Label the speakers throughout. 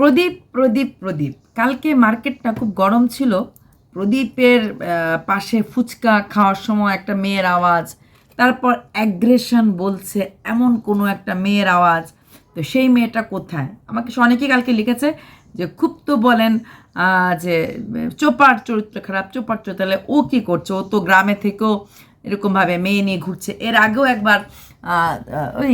Speaker 1: প্রদীপ প্রদীপ প্রদীপ। কালকে মার্কেটটা খুব গরম ছিল। প্রদীপের পাশে ফুচকা খাওয়ার সময় একটা মেয়ের আওয়াজ, তারপর অ্যাগ্রেশন বলছে এমন কোনো একটা মেয়ের আওয়াজ। তো সেই মেয়েটা কোথায়? আমাকে অনেকেই কালকে লিখেছে যে খুব তো বলেন যে, চোপার চরিত্র খারাপ, চোপার চরিত্র, তাহলে ও কী করছে? ও তো গ্রামে থেকেও এরকমভাবে মেয়ে নিয়ে ঘুরছে। এর আগেও একবার ওই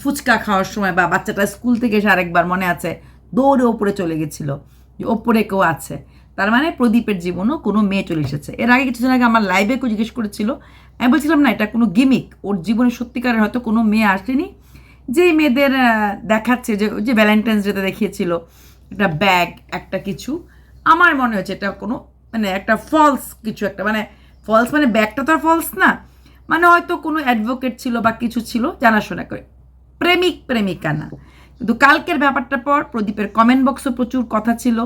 Speaker 1: ফুচকা খাওয়ার সময় বা বাচ্চাটা স্কুল থেকে এসে আরেকবার মনে আছে দৌড়ে ওপরে চলে গেছিল। যে ওপরে কেউ আছে। তার মানে প্রদীপের জীবনও কোনো মেয়ে চলে এসেছে। এর আগে কিছুদিন আগে আমার লাইভে কেউ জিজ্ঞেস করেছিল, আমি বলছিলাম, না, এটা কোনো গিমিক ওর জীবনে সত্যিকারের হয়তো কোনো মেয়ে আসেনি। যেই মেয়েদের দেখাচ্ছে যে যে ভ্যালেন্টাইন্স ডেতে দেখিয়েছিল, একটা ব্যাগ একটা কিছু। আমার মনে হচ্ছে এটা কোনো মানে একটা ফলস কিছু একটা। মানে ফলস মানে ব্যাগটা তো আর ফলস না। মানে হয়তো কোনো অ্যাডভোকেট ছিল বা কিছু ছিল, জানাশোনা করে। প্রেমিক, প্রেমিকা না। কিন্তু কালকের ব্যাপারটার পর প্রদীপের কমেন্ট বক্সে প্রচুর কথা ছিল।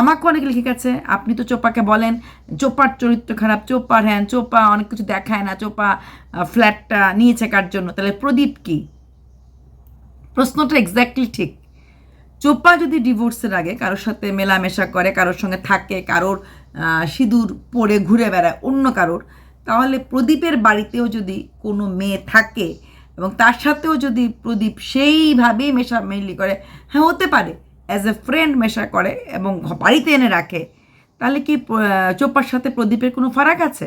Speaker 1: আমাকে অনেকে লিখে গেছে, আপনি তো চোপাকে বলেন, চোপার চরিত্র খারাপ, চোপার হ্যাঁ চোপা অনেক কিছু দেখায় না, চোপা ফ্ল্যাটটা নিয়েছে কার জন্য? তাহলে প্রদীপ কি? প্রশ্নটা এক্স্যাক্টলি ঠিক। চোপা যদি ডিভোর্সের আগে কারোর সাথে মেলামেশা করে, কারোর সঙ্গে থাকে, কারোর সিঁদুর পরে ঘুরে বেড়ায় অন্য কারোর, তাহলে প্রদীপের বাড়িতেও যদি কোনো মেয়ে থাকে এবং তার সাথেও যদি প্রদীপ সেইভাবেই মেশা মেশামেলি করে হ্যাঁ হতে পারে অ্যাজ এ ফ্রেন্ড মেশা করে এবং বাড়িতে এনে রাখে, তাহলে কি চোপার সাথে প্রদীপের কোনো ফারাক আছে?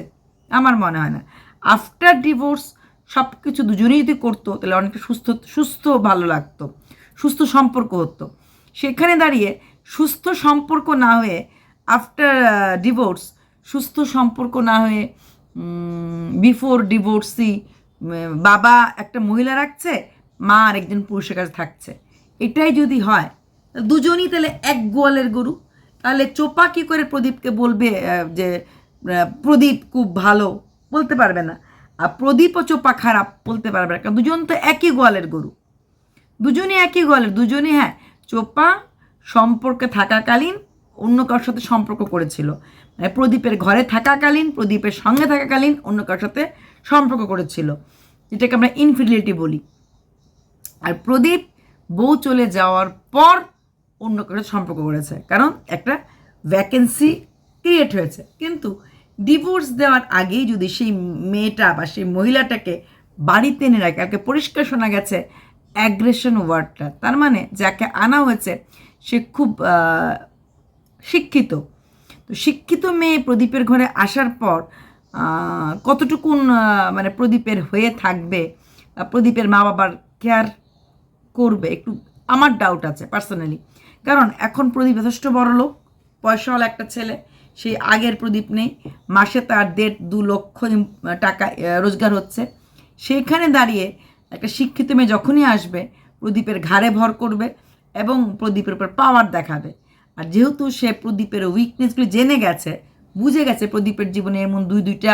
Speaker 1: আমার মনে হয় না। আফটার ডিভোর্স সব কিছু দুজনেই যদি করতো, তাহলে অনেকটা সুস্থ সুস্থ ভালো লাগতো, সুস্থ সম্পর্ক হতো। সেখানে দাঁড়িয়ে সুস্থ সম্পর্ক না হয়ে আফটার ডিভোর্স সুস্থ সম্পর্ক না হয়ে বিফোর ডিভোর্সি বাবা একটা মহিলা রাখছে, মা আর একজন পুরুষের কাছে থাকছে। এটাই যদি হয় দুজনই তাহলে এক গোয়ালের গরু। তাহলে চোপা কী করে প্রদীপকে বলবে যে প্রদীপ খুব ভালো? বলতে পারবে না। আর প্রদীপ ও চোপা খারাপ বলতে পারবে না, কারণ দুজন তো একই গোয়ালের গরু। দুজনই একই গোয়ালের, দুজনই হ্যাঁ চোপা সম্পর্কে থাকাকালীন অন্য কারোর সাথে সম্পর্ক করেছিল। মানে প্রদীপের ঘরে থাকাকালীন, প্রদীপের সঙ্গে থাকাকালীন অন্য কারোর সাথে সম্পর্ক করেছিল, যেটাকে আমরা ইনফিডিলিটি বলি। আর প্রদীপ বউ চলে যাওয়ার পর অন্য সাথে সম্পর্ক করেছে, কারণ একটা ভ্যাকেন্সি ক্রিয়েট হয়েছে। কিন্তু ডিভোর্স দেওয়ার আগেই যদি সেই মেয়েটা বা সেই মহিলাটাকে বাড়িতে এনে রাখে, কালকে পরিষ্কার শোনা গেছে অ্যাগ্রেশন ওয়ার্ডটা তার মানে যাকে আনা হয়েছে, সে খুব শিক্ষিত। তো শিক্ষিত মেয়ে প্রদীপের ঘরে আসার পর কতটুকুন মানে প্রদীপের হয়ে থাকবে প্রদীপের মা বাবার কেয়ার করবে? একটু আমার ডাউট আছে পার্সোনালি কারণ এখন প্রদীপ যথেষ্ট বড় লোক, পয়সাওয়ালা একটা ছেলে সেই আগের প্রদীপ নেই, মাসে তার দেড় দু লক্ষ টাকা রোজগার হচ্ছে। সেইখানে দাঁড়িয়ে একটা শিক্ষিত মেয়ে যখনই আসবে, প্রদীপের ঘাড়ে ভর করবে এবং প্রদীপের উপর পাওয়ার দেখাবে। আর যেহেতু সে প্রদীপের উইকনেসগুলি জেনে গেছে বুঝে গেছে প্রদীপের জীবনে এমন দুই দুইটা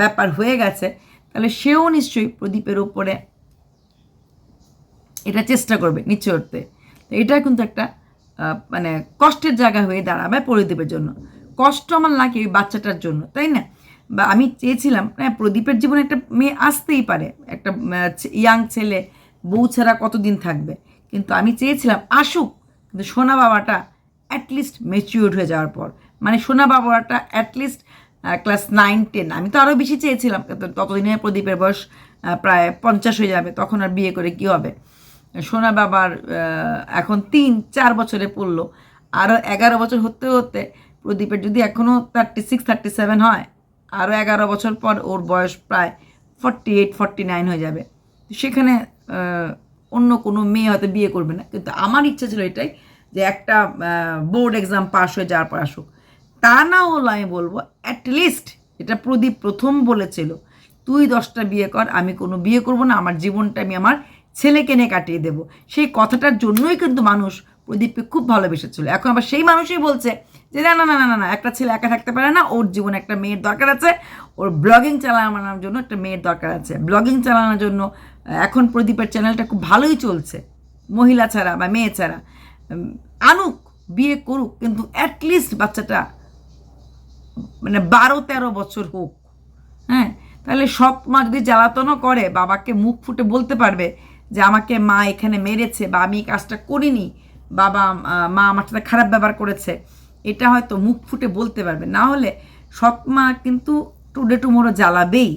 Speaker 1: ব্যাপার হয়ে গেছে, তাহলে সেও নিশ্চয়ই প্রদীপের ওপরে এটা চেষ্টা করবে নিচে উঠতে তো এটা কিন্তু একটা মানে কষ্টের জায়গা হয়ে দাঁড়াবে প্রদীপের জন্য। কষ্ট আমার লাগে ওই বাচ্চাটার জন্য, তাই না? বা আমি চেয়েছিলাম হ্যাঁ প্রদীপের জীবনে একটা মেয়ে আসতেই পারে, একটা ইয়াং ছেলে, বউ ছাড়া কতদিন থাকবে? কিন্তু আমি চেয়েছিলাম আসুক, কিন্তু সোনা বাবাটা অ্যাটলিস্ট ম্যাচিউর্ড হয়ে যাওয়ার পর। মানে সোনা বাবাটা অ্যাটলিস্ট ক্লাস নাইন টেন আমি তো আরও বেশি চেয়েছিলাম ততদিনে প্রদীপের বয়স প্রায় পঞ্চাশ হয়ে যাবে, তখন আর বিয়ে করে কী হবে? সোনা বাবার এখন তিন, চার বছরে পড়ল। আরও এগারো বছর হতে হতে প্রদীপের যদি এখনও থার্টি সিক্স থার্টি সেভেন হয় আরও এগারো বছর পর ওর বয়স প্রায় ফর্টি এইট ফর্টি নাইন হয়ে যাবে। সেখানে অন্য কোনো মেয়ে হয়তো বিয়ে করবে না। কিন্তু আমার ইচ্ছা ছিল এটাই যে একটা বোর্ড এক্সাম পাস হয়ে যাওয়ার পর আসুক। তা না হলো আমি বলব অ্যাটলিস্ট এটা প্রদীপ প্রথম বলেছিল, তুই দশটা বিয়ে কর, আমি কোনো বিয়ে করব না, আমার জীবনটা আমি আমার ছেলেকে নিয়ে কাটিয়ে দেব। সেই কথাটার জন্যই কিন্তু মানুষ প্রদীপকে খুব ভালোবেসেছিল। এখন আবার সেই মানুষই বলছে যে, না না না না না না, একটা ছেলে একা থাকতে পারে না, ওর জীবনে একটা মেয়ের দরকার আছে, ওর ব্লগিং চালানোর জন্য একটা মেয়ের দরকার আছে। ব্লগিং চালানোর জন্য এখন প্রদীপের চ্যানেলটা খুব ভালোই চলছে, মহিলা ছাড়া বা মেয়ে ছাড়া। আনুক, বিয়ে করুক, কিন্তু অ্যাটলিস্ট বাচ্চাটা মানে বারো তেরো বছর হোক হ্যাঁ? তাহলে সৎ মা যদি জ্বালাতনও করে, বাবাকে মুখ ফুটে বলতে পারবে যে আমাকে মা এখানে মেরেছে বা আমি এই কাজটা করিনি, বাবা মা আমার সাথে খারাপ ব্যবহার করেছে। এটা হয়তো মুখ ফুটে বলতে পারবে। না হলে সৎ মা কিন্তু টুডে টুমোরো জ্বালাবেই।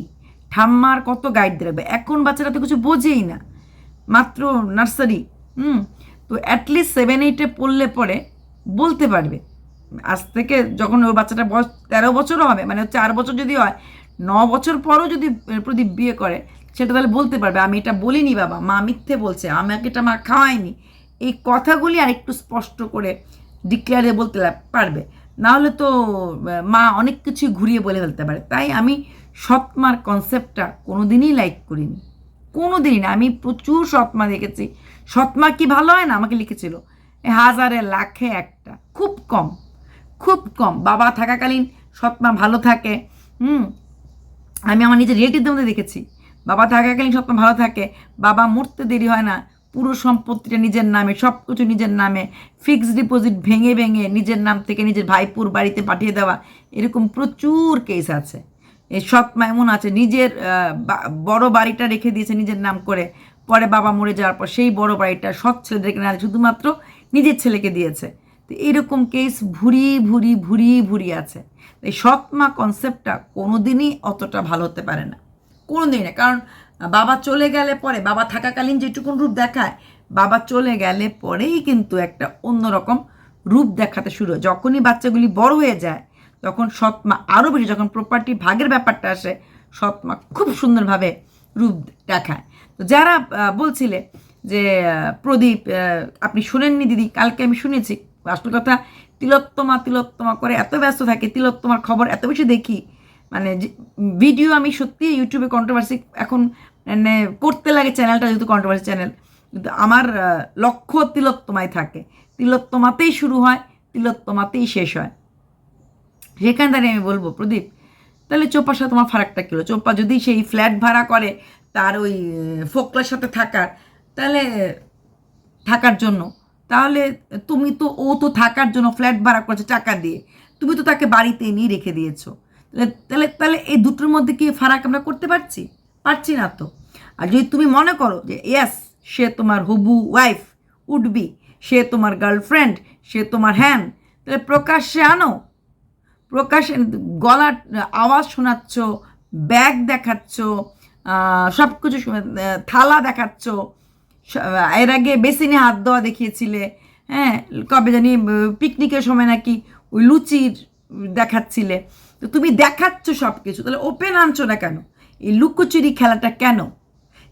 Speaker 1: ঠাম্মার কত গাইড দেবে? এখন বাচ্চারা তো কিছু বোঝেই না। মাত্র নার্সারি, হুম? তো অ্যাটলিস্ট সেভেন এইটে পড়লে পরে বলতে পারবে। আজ থেকে যখন ওই বাচ্চাটা বয়স তেরো বছরও হবে মানে চার বছর যদি হয়, ন বছর পরও যদি প্রদীপ বিয়ে করে, সেটা তাহলে বলতে পারবে, আমি এটা বলিনি বাবা, মা মিথ্যে বলছে, আমাকে এটা মা খাওয়ায়নি। এই কথাগুলি আর একটু স্পষ্ট করে ডিক্লেয়ারে বলতে পারবে। না হলে তো মা অনেক কিছুই ঘুরিয়ে বলে ফেলতে পারে। তাই আমি সৎমার কনসেপ্টটা কোনো দিনই লাইক করিনি। কোনো দিনই না, আমি প্রচুর সৎমা দেখেছি। সৎমা কি ভালো হয় না? আমাকে লিখেছিল হাজারে লাখে একটা, খুব কম। খুব কম। বাবা থাকাকালীন সৎমা ভালো থাকে, হুম? আমি আমার নিজের রিলেটিভদের মধ্যে দেখেছি। বাবা থাকাকালীন সৎমা ভালো থাকে, বাবা মরতে দেরি হয় না, পুরো সম্পত্তিটা নিজের নামে সব কিছু নিজের নামে ফিক্সড ডিপোজিট ভেঙে ভেঙে নিজের নাম থেকে নিজের ভাইপুর বাড়িতে পাঠিয়ে দেওয়া, এরকম প্রচুর কেস আছে। সৎমা এমন আছে, নিজের বড় বাড়িটা রেখে দিয়েছে নিজের নাম করে, পরে বাবা মরে যাওয়ার পর সেই বড় বাড়িটা সৎ ছেলেদেরকে না শুধুমাত্র নিজের ছেলেকে দিয়েছে। তো এরকম কেস ভুরি ভুরি ভুরি ভুরি আছে। এই সৎমা কনসেপ্টটা কোনোদিনই অতটা ভালো হতে পারে না। কোনোদিনই না, কারণ বাবা চলে গেলে পরে, বাবা থাকাকালীন যেটুকুন রূপ দেখায়, বাবা চলে গেলে পরেই কিন্তু একটা অন্যরকম রূপ দেখাতে শুরু হয়। যখনই বাচ্চাগুলি বড় হয়ে যায়, তখন সৎমা আরও বেশি, যখন প্রপার্টি ভাগের ব্যাপারটা আসে, সৎমা খুব সুন্দরভাবে রূপ দেখায়। তো যারা বলছিলে যে প্রদীপ আপনি শুনেননি দিদি, কালকে আমি শুনেছি আসল কথা তিলোত্তমা তিলোত্তমা করে এত ব্যস্ত থাকে, তিলোত্তমার খবর এত বেশি দেখি। মানে ভিডিও আমি সত্যি ইউটিউবে কন্ট্রোভার্সি এখন মানে করতে লাগে চ্যানেলটা যেহেতু কন্ট্রোভার্সি চ্যানেল কিন্তু আমার লক্ষ্য তিলোত্তমায় থাকে। তিলোত্তমাতেই শুরু হয়, তিলোত্তমাতেই শেষ হয়। সেখান থেকে আমি বলব, প্রদীপ, তাহলে চোপার সাথে তোমার ফারাকটা কী হলো? চোপা যদি সেই ফ্ল্যাট ভাড়া করে, তার ওই ফোকলার সাথে থাকার, তাহলে থাকার জন্য তাহলে তুমি তো, ও তো থাকার জন্য ফ্ল্যাট ভাড়া করেছে টাকা দিয়ে। তুমি তো তাকে বাড়িতে নিয়ে রেখে দিয়েছ। তাহলে তাহলে এই দুটোর মধ্যে কি ফারাক আমরা করতে পারছি? পারছি না তো। আর যদি তুমি মনে করো যে ইয়াস সে তোমার হবু ওয়াইফ উঠবি সে তোমার গার্লফ্রেন্ড সে তোমার হ্যান, তাহলে প্রকাশ্যে আনো। প্রকাশ গলার আওয়াজ শোনাচ্ছ, ব্যাগ দেখাচ্ছ সব কিছু থালা দেখাচ্ছ এর আগে বেসিনে হাত দেওয়া দেখিয়েছিলে হ্যাঁ কবে জানি পিকনিকের সময় নাকি ওই লুচির দেখাচ্ছিলে। তো তুমি দেখাচ্ছ সব কিছু তাহলে ওপেন আনছো না কেন? এই লুকোচুরি খেলাটা কেন?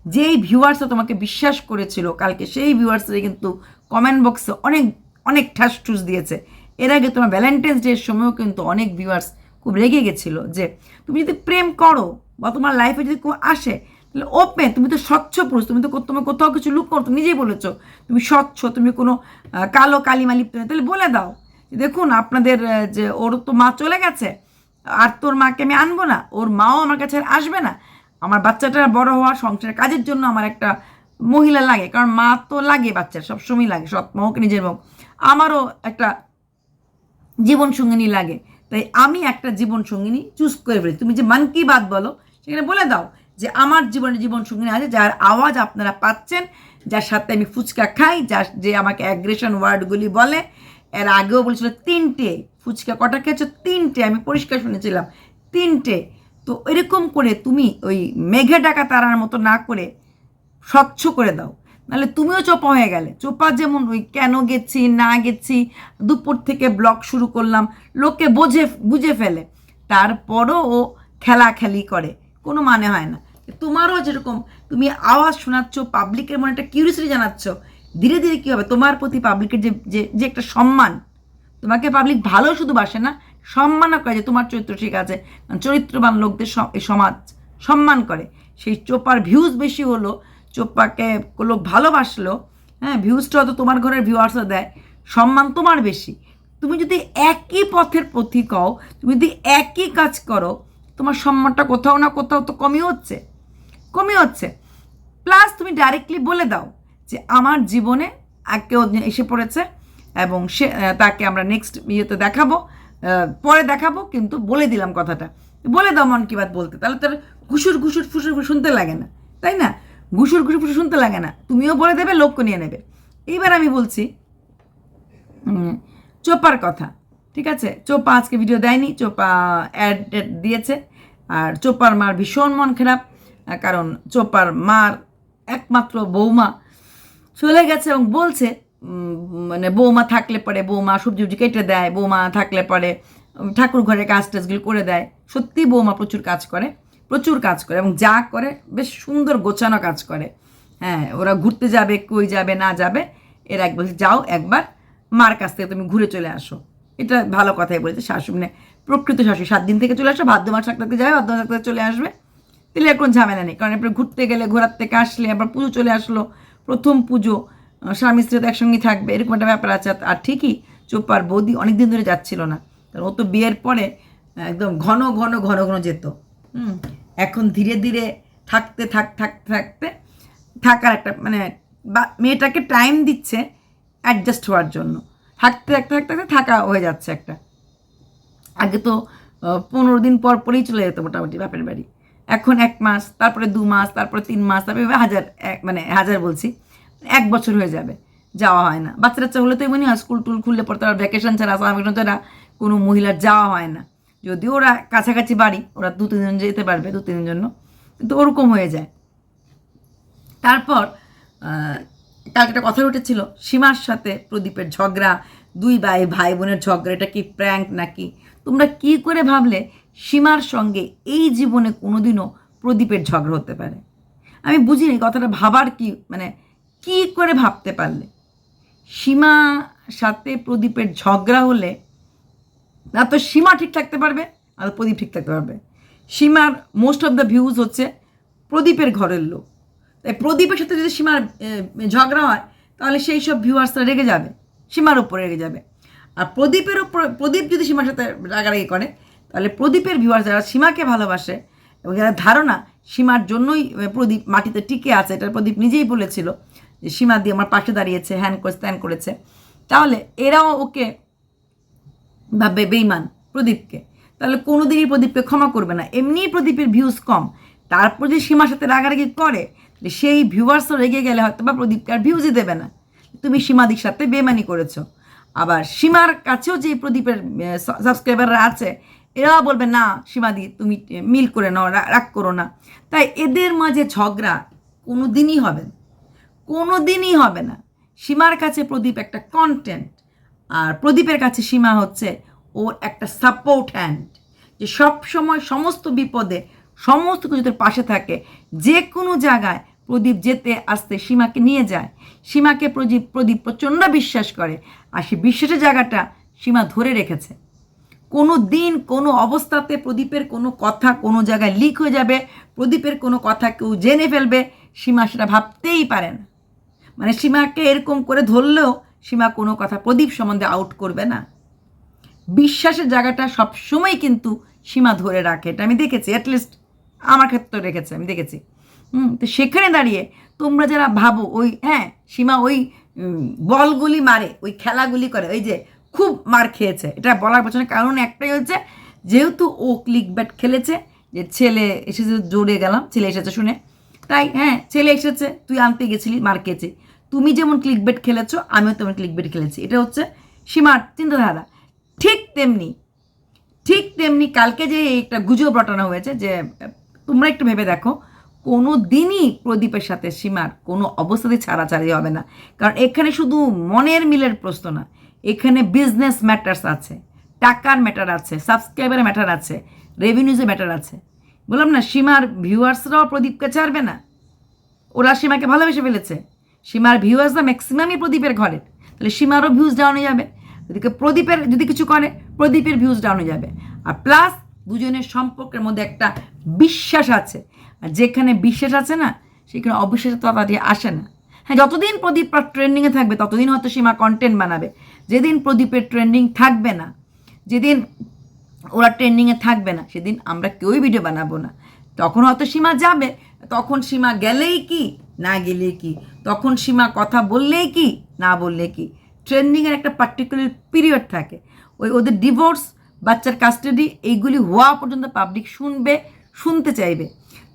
Speaker 1: যেই ভিউয়ার্সরা তোমাকে বিশ্বাস করেছিল, কালকে সেই ভিউয়ার্সরা কিন্তু কমেন্ট বক্সে অনেক অনেক ঠাস ঠুস দিয়েছে। এর আগে তোমার ভ্যালেন্টাইন্স ডের সময়ও কিন্তু অনেক ভিউয়ার্স খুব রেগে গেছিল যে, তুমি যদি প্রেম করো বা তোমার লাইফে যদি কেউ আসে ওপেন তুমি তো স্বচ্ছ পুরুষ, তুমি তো তোমার কোথাও কিছু লুক করো, তুমি নিজেই বলেছ, তুমি স্বচ্ছ, তুমি কোনো কালো কালিমা লিপ্ত নেই। তাহলে বলে দাও দেখুন আপনাদের যে ওর তো মা চলে গেছে, আর তোর মাকে আমি আনব না, ওর মাও আমার কাছে আসবে না। আমার বাচ্চাটা বড় হওয়া সংসারের কাজের জন্য আমার একটা মহিলা লাগে, কারণ মা তো লাগে বাচ্চার, সবসময় লাগে, সৎ মা হোক, নিজের হোক। আমারও একটা জীবন সঙ্গিনী লাগে, তাই আমি একটা জীবন সঙ্গিনী চুজ করে ফেলি। তুমি যে মান কি বাদ বলো, সেখানে বলে দাও যে আমার জীবনে জীবন সঙ্গিনী আছে, যার আওয়াজ আপনারা পাচ্ছেন, যার সাথে আমি ফুচকা খাই, যার যে আমাকে অ্যাগ্রেশন ওয়ার্ডগুলি বলে, এর আগেও বলেছিল তিনটে, ফুচকা কটা খেয়েছো? তিনটে, আমি পরিষ্কার শুনেছিলাম, তিনটে। তো এরকম করে তুমি ওই মেঘে ডাকা তারার মতো না করে স্বচ্ছ করে দাও। নাহলে তুমিও চোপা হয়ে গেলে। চোপা যেমন ওই কেন গেছি, না গেছি, দুপুর থেকে ব্লগ শুরু করলাম, লোকে বোঝে, বুঝে ফেলে। তারপরও ও খেলাখেলি করে। কোনো মানে হয় না। তোমারও যেরকম তুমি আওয়াজ শোনাচ্ছ পাবলিকের মনে একটা কিউরিয়াসিটি জানাচ্ছ, ধীরে ধীরে কী হবে? তোমার প্রতি পাবলিকের যে যে একটা সম্মান, তোমাকে পাবলিক ভালো শুধু বাসে না, সম্মানও করে যে তোমার চরিত্র ঠিক আছে। চরিত্রবান লোকদের সমাজ সম্মান করে। সেই চোপার ভিউজ বেশি হলো, চোপাকে লোক ভালোবাসলো হ্যাঁ ভিউজটা হয়তো তোমার ঘরের ভিউয়ার্সও দেয়, সম্মান তোমার বেশি। তুমি যদি একই পথের পথিক হও, তুমি যদি একই কাজ করো তোমার সম্মানটা কোথাও না কোথাও তো কমই হচ্ছে কমই হচ্ছে। প্লাস তুমি ডাইরেক্টলি বলে দাও যে আমার জীবনে কেউ এসে পড়েছে এবং সে তাকে আমরা নেক্সট ইয়েতে দেখাবো পরে দেখাবো, কিন্তু বলে দিলাম কথাটা। বলে দাও মন কি বাত বলতে, তাহলে তার ঘুষুর ঘুষুর ফুসুর শুনতে লাগে না, তাই না? ঘুষুর ঘুষুর ফুসুর শুনতে লাগে না, তুমিও বলে দেবে লোককে নিয়ে নেবে। এইবার আমি বলছি চোপার কথা। ঠিক আছে? চোপা আজকে ভিডিও দেয়নি। চোপা অ্যাড দিয়েছে। আর চোপার মার ভীষণ মন খারাপ কারণ চোপার মার একমাত্র বৌমা চলে গেছে এবং বলছে মানে বৌমা থাকলে পরে বৌমা সবজি উবজি কেটে দেয়, বৌমা থাকলে পরে ঠাকুর ঘরে কাজ টাজগুলো করে দেয়। সত্যি বৌমা প্রচুর কাজ করে, প্রচুর কাজ করে এবং যা করে বেশ সুন্দর গোছানো কাজ করে। হ্যাঁ ওরা ঘুরতে যাবে, কই যাবে, না যাবে, এর এক বলছে, যাও একবার মার কাছ থেকে তুমি ঘুরে চলে আসো। এটা ভালো কথাই বলেছে শাশুড়ি মানে প্রকৃত শাশুড়ি সাত দিন থেকে চলে আসো, ভাদ্র মাস থাকতে যাবে, ভাদ্র থাকতে চলে আসবে। তাহলে কোনো ঝামেলা নেই, কারণ এরপরে ঘুরতে গেলে, ঘোরার থেকে আসলে, আবার পুজো চলে আসলো, প্রথম পুজো স্বামী স্ত্রী তো একসঙ্গেই থাকবে, এরকম একটা ব্যাপার আছে। আর ঠিকই চোপার বৌদি অনেক দিন ধরে যাচ্ছিল না, কারণ ও তো বিয়ের পরে একদম ঘন ঘন ঘন ঘন যেত। হুম, এখন ধীরে ধীরে থাকতে, থাক থাকতে থাকতে থাকার একটা মানে মেয়েটাকে টাইম দিচ্ছে অ্যাডজাস্ট হওয়ার জন্য। থাকতে থাকতে থাকতে থাকতে থাকা হয়ে যাচ্ছে একটা। আগে তো পনেরো দিন পর পরেই চলে যেত মোটামুটি বাপের বাড়ি। এখন এক মাস, তারপরে দু মাস, তারপরে তিন মাস তারপরে হাজার মানে হাজার বলছি, এক বছর হয়ে যাবে, যাওয়া হয় না। বাচ্চা টাচ্চা হলে তো এমনি হয়, স্কুল টুল খুললে পরে তারা ভ্যাকেশন ছাড়া সামার ভ্যাকেশন ছাড়া কোনো মহিলার যাওয়া হয় না। যদিও ওরা কাছাকাছি বাড়ি, ওরা দু, তিনজন যেতে পারবে দু তিনের জন্য, কিন্তু ওরকম হয়ে যায়। তারপর কালকে একটা কথা উঠেছিল, সীমার সাথে প্রদীপের ঝগড়া, দুই ভাই ভাই বোনের ঝগড়া, এটা কি প্র্যাঙ্ক নাকি? তোমরা কি করে ভাবলে সীমার সঙ্গে এই জীবনে কোনোদিনও প্রদীপের ঝগড়া হতে পারে? আমি বুঝিনি কথাটা ভাবার কি মানে কি করে ভাবতে পারলে? সীমা সাথে প্রদীপের ঝগড়া হলে, না তো সীমা ঠিক থাকতে পারবে, আর প্রদীপ ঠিক থাকতে পারবে। সীমার মোস্ট অফ দ্য ভিউজ হচ্ছে প্রদীপের ঘরের লোক। তাই প্রদীপের সাথে যদি সীমার ঝগড়া হয়, তাহলে সেই সব ভিউয়ার্সরা রেগে যাবে, সীমার উপরে রেগে যাবে। আর প্রদীপের উপর, প্রদীপ যদি সীমার সাথে রাগারাগি করে, তাহলে প্রদীপের ভিউয়ার্স যারা সীমাকে ভালোবাসে এবং যারা ধারণা সীমার জন্যই প্রদীপ মাটিতে টিকে আছে, এটা প্রদীপ নিজেই বলেছিল যে সীমা দিয়ে আমার পাশে দাঁড়িয়েছে হ্যান করেছে ত্যান করেছে, তাহলে এরাও ওকে ভাববে বেইমান প্রদীপকে। তাহলে কোনোদিনই প্রদীপকে ক্ষমা করবে না। এমনিই প্রদীপের ভিউজ কম। তারপর যে সীমার সাথে রাগারাগি করে তাহলে সেই ভিউয়ার্সও রেগে গেলে হয়তো বা প্রদীপকে আর ভিউজই দেবে না। তুমি সীমাদির সাথে বেমানি করেছ। আবার সীমার কাছেও যে প্রদীপের সাবস্ক্রাইবাররা আছে, এরাও বলবে, না, সীমাদি, তুমি মিল করে নাও রাগ করো না। তাই এদের মাঝে ঝগড়া কোনো দিনই হবে না। কোনো দিনই হবে না। সীমার কাছে প্রদীপ একটা কন্টেন্ট আর প্রদীপের কাছে সীমা হচ্ছে ওর একটা সাপোর্ট হ্যান্ড যে সব সময় সমস্ত বিপদে, সমস্ত কিছুদের পাশে থাকে, যে কোনো জায়গায় প্রদীপ যেতে আসতে সীমাকে নিয়ে যায়। সীমাকে প্রদীপ প্রদীপ প্রচণ্ড বিশ্বাস করে আর সে বিশ্বাসের জায়গাটা সীমা ধরে রেখেছে। কোনো দিন, কোনো অবস্থাতে প্রদীপের কোনো কথা কোনো জায়গায় লিক হয়ে যাবে, প্রদীপের কোনো কথা কেউ জেনে ফেলবে, সীমা সেটা ভাবতেই পারে না। মানে সীমাকে এরকম করে ধরলেও সীমা কোনো কথা প্রদীপ সম্বন্ধে আউট করবে না। বিশ্বাসের জায়গাটা সবসময় কিন্তু সীমা ধরে রাখে। এটা আমি দেখেছি অ্যাটলিস্ট আমার ক্ষেত্রে রেখেছে, আমি দেখেছি। হুম, তো সেখানে দাঁড়িয়ে তোমরা যারা ভাবো ওই হ্যাঁ সীমা ওই বলগুলি মারে, ওই খেলাগুলি করে, ওই যে খুব মার খেয়েছে। এটা বলার পেছনে কারণ একটাই হচ্ছে, যেহেতু ও ক্লিক ব্যাট খেলেছে, যে ছেলে এসেছে জোরে গেলাম, ছেলে এসেছে শুনে। তাই হ্যাঁ ছেলে এসেছে, তুই আনতে গেছিলি, মার খেয়েছি। তুমি যেমন ক্লিক বেট খেলেছো, আমিও তেমন ক্লিক বেট খেলেছি। এটা হচ্ছে সীমার চিন্তাধারা। ঠিক তেমনি ঠিক তেমনি কালকে যে একটা গুজব রটানো হয়েছে, যে তোমরা একটু ভেবে দেখো কোনো দিনই প্রদীপের সাথে সীমার কোনো অবস্থাতেই ছাড়াছাড়ি হবে না। কারণ এখানে শুধু মনের মিলের প্রশ্ন না, এখানে বিজনেস ম্যাটার্স আছে, টাকার ম্যাটার আছে সাবস্ক্রাইবারের ম্যাটার আছে রেভিনিউজের ম্যাটার আছে। বললাম না, সীমার ভিউয়ার্সরাও প্রদীপকে ছাড়বে না। ওরা সীমাকে ভালোবেসে ফেলেছে। সীমার ভিউয়ার্সরা ম্যাক্সিমামই প্রদীপের ঘরে। তাহলে সীমারও ভিউজ ডাউন হয়ে যাবে। ওদিকে প্রদীপের, যদি কিছু করে, প্রদীপের ভিউজ ডাউন হয়ে যাবে। আর প্লাস দুজনের সম্পর্কের মধ্যে একটা বিশ্বাস আছে। আর যেখানে বিশ্বাস আছে না, সেখানে অবিশ্বাস তাড়াতাড়ি আসে না। হ্যাঁ যতদিন প্রদীপ ট্রেন্ডিংয়ে থাকবে, ততদিন হয়তো সীমা কন্টেন্ট বানাবে। যেদিন প্রদীপের ট্রেন্ডিং থাকবে না, যেদিন ওরা ট্রেন্ডিংয়ে থাকবে না, সেদিন আমরা কেউই ভিডিও বানাবো না। তখন হয়তো সীমা যাবে, তখন সীমা গেলেই কি, না গেলেই কি, তখন সীমা কথা বললেই কি, না বললে কি। ট্রেন্ডিংয়ের একটা পার্টিকুলার পিরিয়ড থাকে। ওই ওদের ডিভোর্স বাচ্চার কাস্টাডি এইগুলি হওয়া পর্যন্ত পাবলিক শুনবে, শুনতে চাইবে।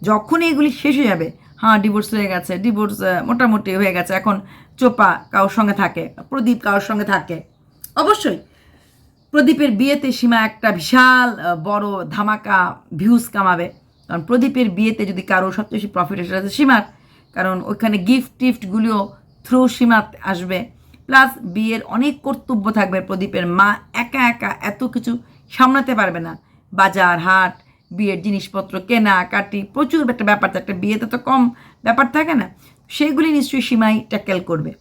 Speaker 1: যখন এইগুলি শেষ হয়ে যাবে হ্যাঁ ডিভোর্স হয়ে গেছে ডিভোর্স মোটামুটি হয়ে গেছে। এখন চোপা কারোর সঙ্গে থাকে, প্রদীপ কারোর সঙ্গে থাকে। অবশ্যই, প্রদীপের বিয়েতে সীমা একটা বিশাল বড় ধামাকা ভিউজ কামাবে। কারণ প্রদীপের বিয়েতে যদি কারও সবচেয়ে বেশি প্রফিট সেটা হচ্ছে সীমার। কারণ ওইখানে গিফট টিফটগুলিও থ্রু সীমা আসবে। প্লাস বিয়ের অনেক কর্তব্য থাকবে প্রদীপের। মা একা একা এত কিছু সামলাতে পারবে না। বাজার, হাট বিয়ের জিনিসপত্র কেনা, কাটি, প্রচুর একটা ব্যাপার থাকে, একটা বিয়েতে তো কম ব্যাপার থাকে না, সেগুলি নিশ্চয়ই সীমাই ট্যাকেল করবে।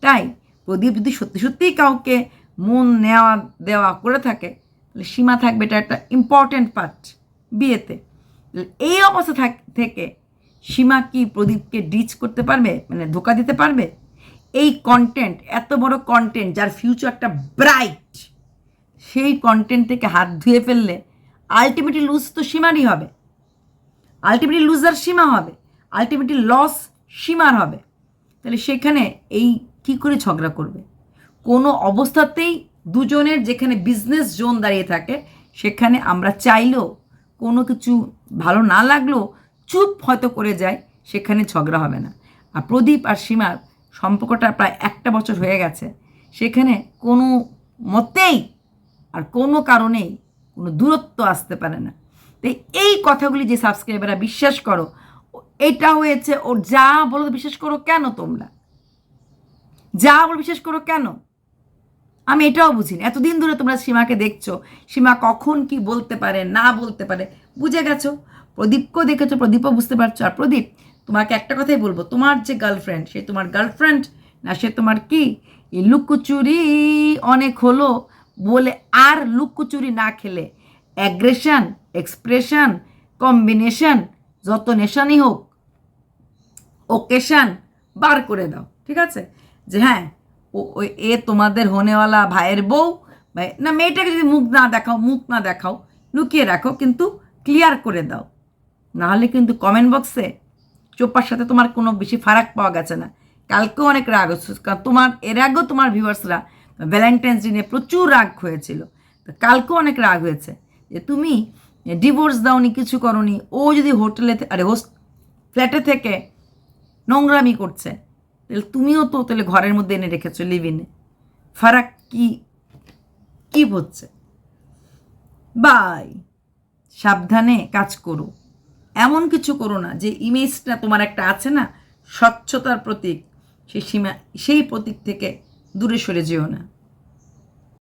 Speaker 1: তাই প্রদীপ যদি সত্যি সত্যিই কাউকে মন নেওয়া দেওয়া করে থাকে, তাহলে সীমা থাকবে এটা একটা ইম্পর্ট্যান্ট পার্ট বিয়েতে। এই অবস্থা থাক- থেকে সীমা কি প্রদীপকে ডিচ করতে পারবে মানে ধোকা দিতে পারবে? এই কন্টেন্ট এত বড় কন্টেন্ট যার ফিউচারটা ব্রাইট সেই কন্টেন্ট থেকে হাত ধুয়ে ফেললে আলটিমেটলি লুজ তো সীমারই হবে। আলটিমেটলি লুজার সীমা হবে। আলটিমেটলি লস সীমার হবে। তাহলে সেখানে এই কি করে ঝগড়া করবে? কোনো অবস্থাতেই দুজনের যেখানে বিজনেস জোন দাঁড়িয়ে থাকে, সেখানে আমরা চাইলেও কোনো কিছু ভালো না লাগলেও চুপ হয়তো করে যায়, সেখানে ঝগড়া হবে না। আর প্রদীপ আর সীমার সম্পর্কটা প্রায় একটা বছর হয়ে গেছে। সেখানে কোনো মতেই আর কোনো কারণেই কোনো দূরত্ব আসতে পারে না। তাই এই কথাগুলি যে সাবস্ক্রাইবাররা বিশ্বাস করো, এটা হয়েছে ওর যা বলো বিশ্বাস করো কেন তোমরা? যা বলো বিশ্বাস করো কেন? আমি এটাও বুঝিনি এতদিন ধরে তোমরা সীমাকে দেখছ, সীমা কখন কি বলতে পারে, না বলতে পারে, বুঝে গেছো? প্রদীপকেও দেখেছ, প্রদীপও বুঝতে পারছ। আর প্রদীপ, তোমাকে একটা কথাই বলব, তোমার যে গার্লফ্রেন্ড সে তোমার গার্লফ্রেন্ড না সে তোমার কি? লুকোচুরি অনেক হলো বলে আর লুকোচুরি না খেলে অ্যাগ্রেশন এক্সপ্রেশন কম্বিনেশন যত নেশানই হোক ওকেশান বার করে দাও, ঠিক আছে? যে হ্যাঁ ও এ তোমাদের হোনেওয়ালা ভাইয়ের বউ, ভাই, না, মেয়েটাকে যদি মুখ না দেখাও, মুখ না দেখাও, লুকিয়ে রাখো, কিন্তু ক্লিয়ার করে দাও। নাহলে কিন্তু কমেন্ট বক্সে চোপার সাথে তোমার কোনো বেশি ফারাক পাওয়া গেছে না। কালকেও অনেক রাগ তোমার, এর আগেও তোমার ভিউয়ার্সরা ভ্যালেন্টাইন্স ডে নিয়ে প্রচুর রাগ হয়েছিল। কালকেও অনেক রাগ হয়েছে যে তুমি ডিভোর্স দাওনি, কিছু করনি, ও যদি হোটেলে আরে হোস্ট ফ্ল্যাটে থেকে নোংরামি করছে, তাহলে তুমিও তো তাহলে ঘরের মধ্যে এনে রেখেছো লিভিনে ফারাক কি কি হচ্ছে? বাই, সাবধানে কাজ করো। এমন কিছু করো না যে ইমেজটা তোমার একটা আছে না, স্বচ্ছতার প্রতীক সেই সীমা সেই প্রতীক থেকে দূরে সরে যেও না।